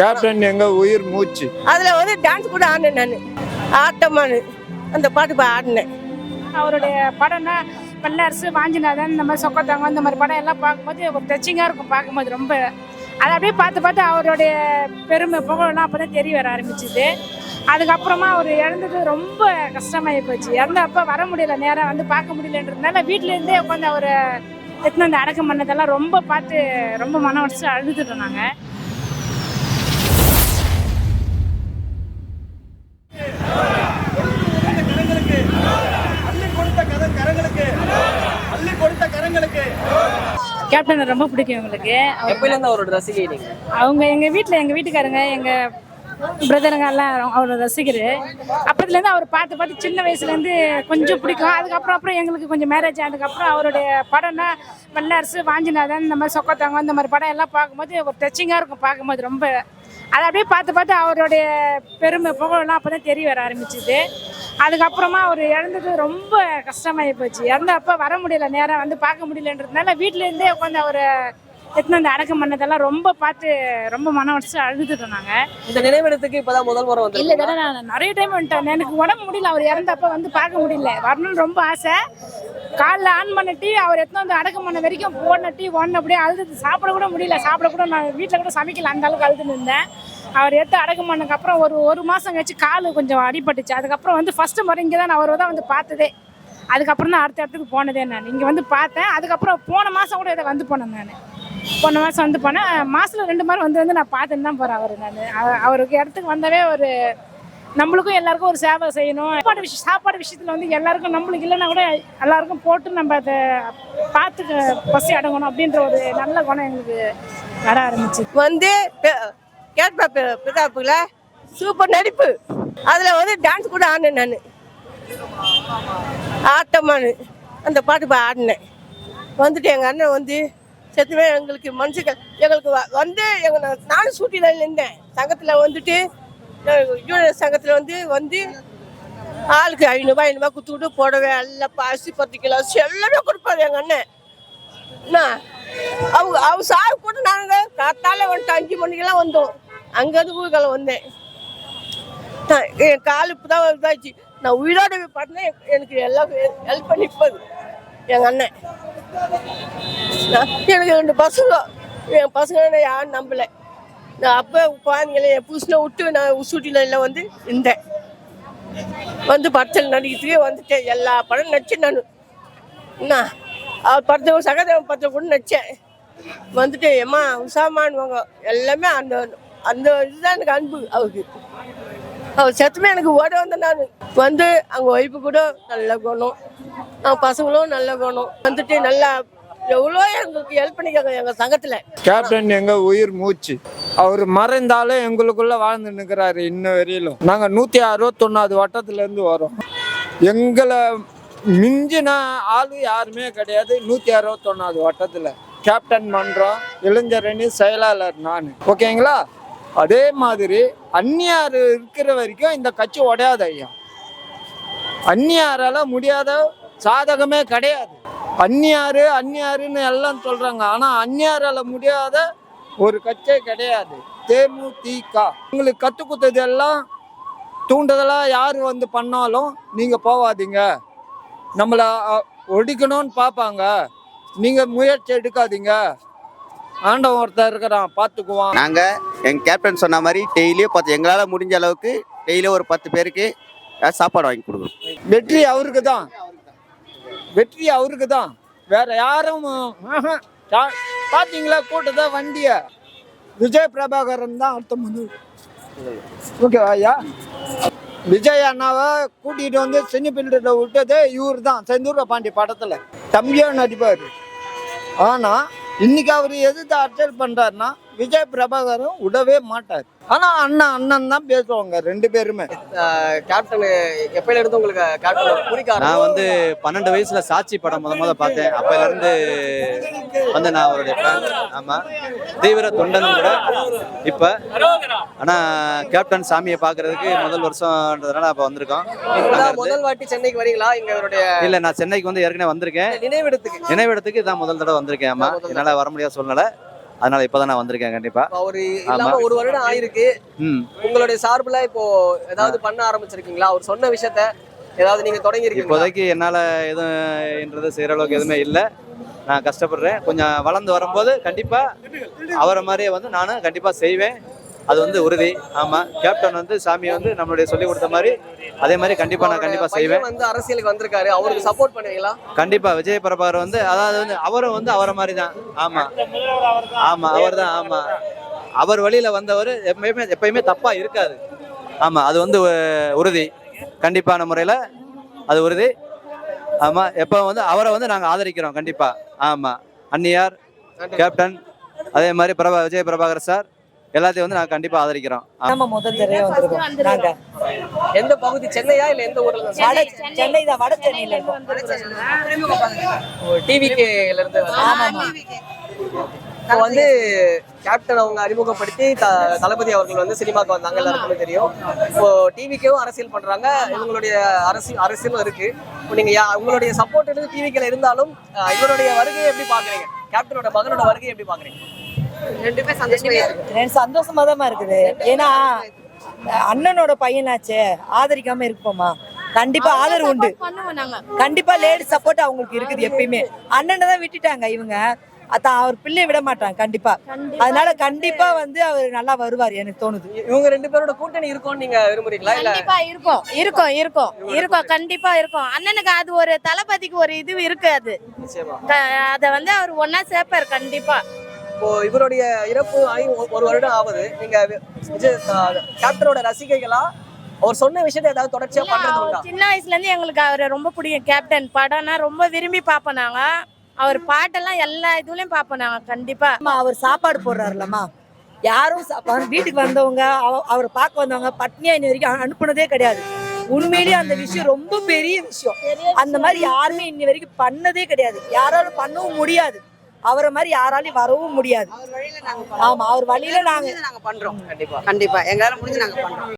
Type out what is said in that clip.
Captain எங்க உயிர் மூச்சு. அதில் வந்து டான்ஸ் கூட ஆடினேன் நான். ஆட்டமானு. அந்த பாட்டு பா ஆடினேன். அவருடைய படம்னா வல்லரசு வாஞ்சிநாதன் இந்த மாதிரி சொக்கத்தாங்க இந்த மாதிரி படம் எல்லாம் பார்க்கும்போது ஒரு டச்சிங்காக இருக்கும் பார்க்கும்போது ரொம்ப. அதை அப்படியே பார்த்து பார்த்து அவருடைய பெருமை புகழெல்லாம் அப்போ தான் தெரிய வர ஆரம்பிச்சுது. அதுக்கப்புறமா அவர் இறந்தது ரொம்ப கஷ்டமாகி போச்சு. இறந்தப்ப வர முடியல நேரம் வந்து பார்க்க முடியலன்றதுனால வீட்டிலேருந்தே உட்காந்து அவரை எத்தனை அந்த அடக்கம் பண்ணதெல்லாம் ரொம்ப பார்த்து ரொம்ப மன உடச்சு அழுதுட்டோம் நாங்கள் கேப்டனை ரொம்ப பிடிக்கும் எங்களுக்கு. அவர் எப்பயில இருந்து அவரோட ரசிகை நீங்க? அவங்க எங்கள் வீட்டில் எங்கள் வீட்டுக்காரங்க எங்கள் பிரதருங்க எல்லாம் அவரோட ரசிகர். அப்பத்துலேருந்து அவர் பார்த்து பார்த்து சின்ன வயசுலேருந்து கொஞ்சம் பிடிக்கும். அதுக்கப்புறம் அப்புறம் எங்களுக்கு கொஞ்சம் மேரேஜ் ஆனதுக்கப்புறம் அவருடைய படம்னா வல்லரசு வாஞ்சிநாதன் இந்த மாதிரி சொக்கத்தாங்க இந்த மாதிரி படம் எல்லாம் பார்க்கும்போது ஒரு டச்சிங்காக இருக்கும் பார்க்கும்போது ரொம்ப. அதை அப்படியே பார்த்து பார்த்து அவருடைய பெருமை புகழெல்லாம் அப்போ தான் தெரிய வர ஆரம்பிச்சுது. அதுக்கப்புறமா அவர் இறந்தது ரொம்ப கஷ்டமாகி போச்சு. இறந்தப்ப வர முடியல நேரம் வந்து பார்க்க முடியலன்றதுனால வீட்டிலேருந்தே உட்காந்து அவரை எத்தனை அந்த அடக்கம் பண்ணதெல்லாம் ரொம்ப பார்த்து ரொம்ப மன உடச்சு அழுதுட்டோம் நாங்கள் இந்த நினைவிடத்துக்கு இப்பதான் முதல் முறை இல்லை தானே நான் நிறைய டைம் வந்துட்டேன். எனக்கு உடம்பு முடியல அவர் இறந்தப்ப வந்து பார்க்க முடியல. வரணும்னு ரொம்ப ஆசை. காலைல ஆன் பண்ண டீ அவர் எத்தனை வந்து அடக்கம் பண்ண வரைக்கும் போன டீ ஒன்று அப்படியே அழுது சாப்பிட கூட முடியல. சாப்பிட கூட நான் வீட்டில் கூட சமைக்கல அந்த அளவுக்கு அழுதுன்னு இருந்தேன். அவர் எடுத்து அடக்கம் பண்ணதுக்கப்புறம் ஒரு ஒரு மாதம் கழிச்சு கால் கொஞ்சம் அடிபட்டுச்சு. அதுக்கப்புறம் வந்து ஃபஸ்ட்டு முறை இங்கே தான் நான் அவரை தான் வந்து பார்த்ததே. அதுக்கப்புறம் தான் அடுத்த இடத்துக்கு போனதே நான். இங்கே வந்து பார்த்தேன். அதுக்கப்புறம் போன மாதம் கூட இதை வந்து போனேன் நான். போன மாதம் வந்து போனேன். மாதத்தில் ரெண்டு மாதிரி வந்து வந்து நான் பார்த்துன்னு தான் போகிறேன் அவர் நான். அவருக்கு இடத்துக்கு வந்தவே ஒரு நம்மளுக்கும் எல்லாருக்கும் ஒரு சேவை செய்யணும். சாப்பாடு விஷயம் சாப்பாடு விஷயத்தில் வந்து எல்லாருக்கும் நம்மளுக்கு இல்லைன்னா கூட எல்லாருக்கும் போட்டு நம்ம அதை பார்த்து பசி அடங்கணும் அப்படின்ற ஒரு நல்ல குணம் எங்களுக்கு வர ஆரம்பிச்சு வந்து கேட்பா பிரதாப்புல சூப்பர் நடிப்பு. அதில் வந்து டான்ஸ் கூட ஆடினேன் நான். ஆட்டமானு. அந்த பாட்டு போய் ஆடினேன். வந்துட்டு எங்கள் அண்ணன் வந்து செத்துமே எங்களுக்கு மனுஷங்க எங்களுக்கு வ- வந்து எங்கள் நான் நானும் சூட்டியில் இருந்தேன் சங்கத்தில் வந்துட்டு யூனியன் சங்கத்தில் வந்து வந்து ஆளுக்கு ஐநூறுபா ஐநூறுபா கொடுத்து விட்டு புடவை எல்லாம் அரிசி பத்து கிலோ அரிசி எல்லாமே கொடுப்பாரு எங்கள் அண்ணன். என்ன? அவங்க அவங்க சார் கூட நாங்கள் காத்தால வந்துட்டு அஞ்சு மணிக்கெல்லாம் வந்தோம். அங்கேருந்து ஊருக்கால வந்தேன். என் கால் இப்போ தான் இதாச்சு. நான் உயிரோட பார்த்தேன் எனக்கு எல்லாம் ஹெல்ப் பண்ணி போகுது. எங்கள் அண்ணன். நான் எனக்கு ரெண்டு பசங்க. என் பசங்க யாரும் நம்பலை. நான் அப்போ குழந்தைங்கள என் புதுசில் விட்டு நான் சூட்டில எல்லாம் வந்து இருந்தேன். வந்து படத்தில் நடிக்கிறதுக்கே வந்துட்டேன். எல்லா படம் நடிச்சேன் நான். என்ன? அவர் சகதேவன் பத்து கூட நடிச்சேன். வந்துட்டு ஏம்மா உஷாமான்வாங்க எல்லாமே அந்த அந்த இதுதான் எனக்கு அன்பு அவருக்கு. அவர் செத்துமே எனக்கு ஓட வந்தேன் நான் வந்து அவங்க ஒய்ஃபு கூட நல்ல குணம் அவங்க பசங்களும் நல்ல குணம் வந்துட்டு நல்லா எவ்வளோ எங்களுக்கு ஹெல்ப் பண்ணிக்காங்க எங்கள் சங்கத்தில். கேப்டன் எங்கள் உயிர் மூச்சு. அவர் மறைந்தாலும் எங்களுக்குள்ளே வாழ்ந்து நிற்கிறாரு இன்ன வரையிலும். நாங்கள் நூற்றி அறுபத்தொன்னாவது வட்டத்துலேருந்து வரோம். எங்களை மிஞ்சின ஆளு யாருமே கிடையாது. நூத்தி அறுபத்தொன்னாவது வட்டத்துல. கேப்டன் மன்றம் இளைஞரணி செயலாளர் நான். ஓகேங்களா? அதே மாதிரி அந்நியார் இருக்கிற வரைக்கும் இந்த கட்சி உடையாது ஐயா. அந்நியாரால முடியாத சாதகமே கிடையாது. அந்நியாரு அந்நியாருன்னு எல்லாம் சொல்றாங்க. ஆனா அந்நியாரால முடியாத ஒரு கட்சியே கிடையாது. தேமுதிக. உங்களுக்கு கத்து கொடுத்தது எல்லாம் தூண்டுதலா யார் வந்து பண்ணாலும் நீங்க போவாதீங்க. நம்மளை ஒடிக்கணும்னு பார்ப்பாங்க நீங்க முயற்சி எடுக்காதீங்க. ஆண்டவன் ஒருத்தர் இருக்கிறான் பார்த்துக்குவான் நாங்க எங்க கேப்டன் சொன்ன மாதிரி டெய்லியும் பத்து எங்களால முடிஞ்ச அளவுக்கு டெய்லியும் ஒரு பத்து பேருக்கு சாப்பாடு வாங்கி கொடுக்கணும். வெற்றி அவருக்கு தான். வெற்றி அவருக்கு தான். வேற யாரும் பாத்தீங்களா கூட்டத்தை வண்டிய? விஜய் பிரபாகரன் தான் அர்த்தம் வந்து ஓகேவா ஐயா? விஜய் அண்ணாவை கூட்டிகிட்டு வந்து சினி பில்டரில் விட்டது இவர் தான் செந்தூர பாண்டி படத்தில். தம்பியோ நடிப்பார். ஆனால் இன்னைக்கு அவர் எதிர்த்து அரசியல் பண்ணுறாருன்னா விஜய் பிரபாகரன் விடவே மாட்டார். ஆனா அண்ணன் அண்ணன் தான் பேசுவாங்க ரெண்டு பேருமே. கேப்டன் எப்பயில இருந்து உங்களுக்கு கேப்டன் பிடிக்க நான் வந்து பன்னெண்டு வயசுல சாட்சி படம் முத முத பார்த்தேன். அப்பையில இருந்து வந்து நான் அவருடைய. ஆமா. தீவிர தொண்டனும் கூட. இப்ப ஆனா கேப்டன் சாமியை பாக்குறதுக்கு முதல் வருஷம்ன்றதுனால அப்ப வந்திருக்கோம். முதல் வாட்டி சென்னைக்கு வரீங்களா? இங்க இவருடைய இல்ல நான் சென்னைக்கு வந்து ஏற்கனவே வந்திருக்கேன். நினைவிடத்துக்கு. நினைவிடத்துக்கு இதான் முதல் தடவை வந்திருக்கேன் ஆமா. என்னால வர முடியாத சூழ்நிலை. அதனால இப்பதான் நான் வந்திருக்கேன் கண்டிப்பா. இல்லாம ஒரு வருடம் ஆயிருக்கு. உங்களுடைய சார்புல இப்போ ஏதாவது பண்ண ஆரம்பிச்சிருக்கீங்களா? அவர் சொன்ன விஷயத்த ஏதாவது நீங்க தொடங்கி இப்போதைக்கு என்னால் எதுவும் என்றது செய்கிற அளவுக்கு எதுவுமே இல்லை. நான் கஷ்டப்படுறேன். கொஞ்சம் வளர்ந்து வரும்போது கண்டிப்பாக அவரை மாதிரியே வந்து நானும் கண்டிப்பாக செய்வேன். அது வந்து உறுதி. ஆமாம் கேப்டன் வந்து சாமி வந்து நம்மளுடைய சொல்லி கொடுத்த மாதிரி அதே மாதிரி கண்டிப்பாக நான் கண்டிப்பாக அவரோட செய்வேன். வந்து அரசியலுக்கு வந்திருக்காரு. அவருக்கு சப்போர்ட் பண்ணுவீங்களா? கண்டிப்பாக விஜய் பிரபாகர் வந்து அதாவது வந்து அவரும் வந்து அவரை மாதிரி தான் ஆமாம் ஆமாம் அவர் தான் ஆமாம் அவர் வழியில் வந்தவர் எப்பயுமே எப்பயுமே தப்பாக இருக்காது ஆமாம் அது வந்து உறுதி. கண்டிப்பான முறையில் அது உறுதி. ஆமாம் எப்போ வந்து அவரை வந்து நாங்கள் ஆதரிக்கிறோம் கண்டிப்பாக ஆமாம் அன்னியார் கேப்டன் அதே மாதிரி பிரபா விஜய் பிரபாகர் சார். எல்லாத்தையும் வந்து நாங்கள் கண்டிப்பாக ஆதரிக்கிறோம். நம்ம முதல் தடவை வந்திருக்கோம் நாங்க. எந்த பகுதி சென்னையா இல்ல எந்த ஊர்ல வட சென்னை. தான் வட சென்னையில இருக்கோம். டிவிகேல இருந்து இப்போ வந்து கேப்டன் அவங்க அறிமுகப்படுத்தி த- தளபதி அவர்கள் வந்து சினிமாக்கு வந்தாங்க எல்லாருக்குமே தெரியும். இப்போ டிவிக்கும் அரசியல் பண்றாங்க. இவங்களுடைய அரசியல் அரசியலும் இருக்கு. இப்போ நீங்க யா- உங்களுடைய சப்போர்ட் இருந்து டிவிக்கில் இருந்தாலும் இவருடைய வருகையை எப்படி பாக்குறீங்க கேப்டனோட மகனோட வருகையை எப்படி பாக்குறீங்க ரெண்டுமே சந்தோஷமா எனக்கு சந்தோஷமா தான் இருக்குது. ஏன்னா அண்ணனோட பையனாச்சே ஆதரிக்காம இருப்போமா? கண்டிப்பா ஆதரவு உண்டு. கண்டிப்பா லேடி சப்போர்ட் அவங்களுக்கு இருக்குது எப்பயுமே. அண்ணனை தான் விட்டுட்டாங்க இவங்க. அதான் அவர் பிள்ளைய விட மாட்டாங்க கண்டிப்பா. அதனால கண்டிப்பா வந்து அவர் நல்லா வருவார் எனக்கு தோணுது. இவங்க ரெண்டு பேரோட கூட்டணி இருக்கும்னு நீங்க விரும்புறீங்களா? இல்ல கண்டிப்பா இருக்கும். இருக்கும் இருக்கும். இருக்கும். கண்டிப்பா இருக்கும். அண்ணனுக்கு அது ஒரு தளபதிக்கு ஒரு இது இருக்கு அது. அத வந்து அவர் ஒன்னா சேர்ப்பார் கண்டிப்பா. இப்போ இவருடைய இறப்பு ஆகி ஒரு வருடம் ஆகுது. நீங்க விஜய் கேப்டனோட ரசிகைகளா அவர் சொன்ன விஷயத்தை ஏதாவது தொடர்ச்சியா பண்றது உண்டா சின்ன வயசுல இருந்து எங்களுக்கு அவரை ரொம்ப பிடிக்கும் கேப்டன் படம்னா ரொம்ப விரும்பி பார்ப்போம் நாங்க. அவர் பாட்டெல்லாம் எல்லா இதுலயும் பார்ப்போம் நாங்க கண்டிப்பா. அம்மா அவர் சாப்பாடு போடுறாருலம்மா யாரும் சாப்பா- வீட்டுக்கு வந்தவங்க அவ- அவரை பார்க்க வந்தவங்க பட்னியா இன்ன வரைக்கும் அனு- அனுப்புனதே கிடையாது. உண்மையிலேயே அந்த விஷயம் ரொம்ப பெரிய விஷயம். அந்த மாதிரி யாருமே இன்னி வரைக்கும் பண்ணதே கிடையாது. யாராலும் பண்ணவும் முடியாது. அவரை மாதிரி யாராலையும் வரவும் முடியாது. ஆமா அவர் வழியில நாங்க நாங்க பண்றோம். கண்டிப்பா. கண்டிப்பா. எங்களால முடிஞ்சு நாங்க பண்றோம்.